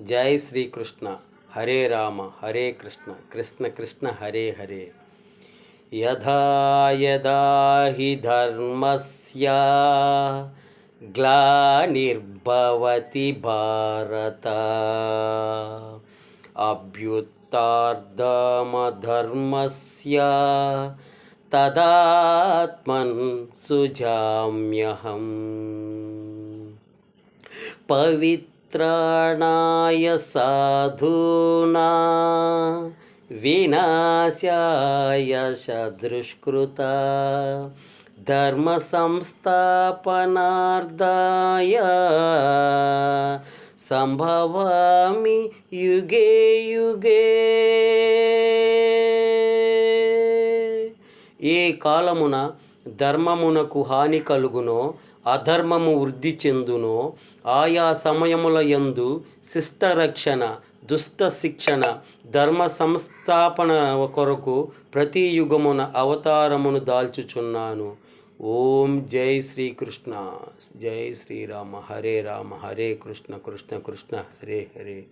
जय श्रीकृष्ण। हरे राम हरे कृष्ण। कृष्ण कृष्ण हरे हरे। यदा यदा हि धर्मस्य ग्लानिर्भवति भारत। अभ्युत्तार्दमधर्मस्य तदात्मन् सुजाम्यहम्। पवित्र సాధూనా వినాశాయ సదృష్కృత ధర్మ సంస్థాపనార్థాయ సంభవామి యుగే యుగే ఏ కాలమున ధర్మమునకు హాని కలుగునో అధర్మము వృద్ధి చెందునో ఆయా సమయముల యందు శిష్టరక్షణ దుష్ట శిక్షణ ధర్మ సంస్థాపన కొరకు ప్రతి యుగమున అవతారమును దాల్చుచున్నాను. ఓం జై శ్రీకృష్ణ. జై శ్రీరామ. హరే రామ. హరే కృష్ణ. కృష్ణ కృష్ణ. హరే హరే.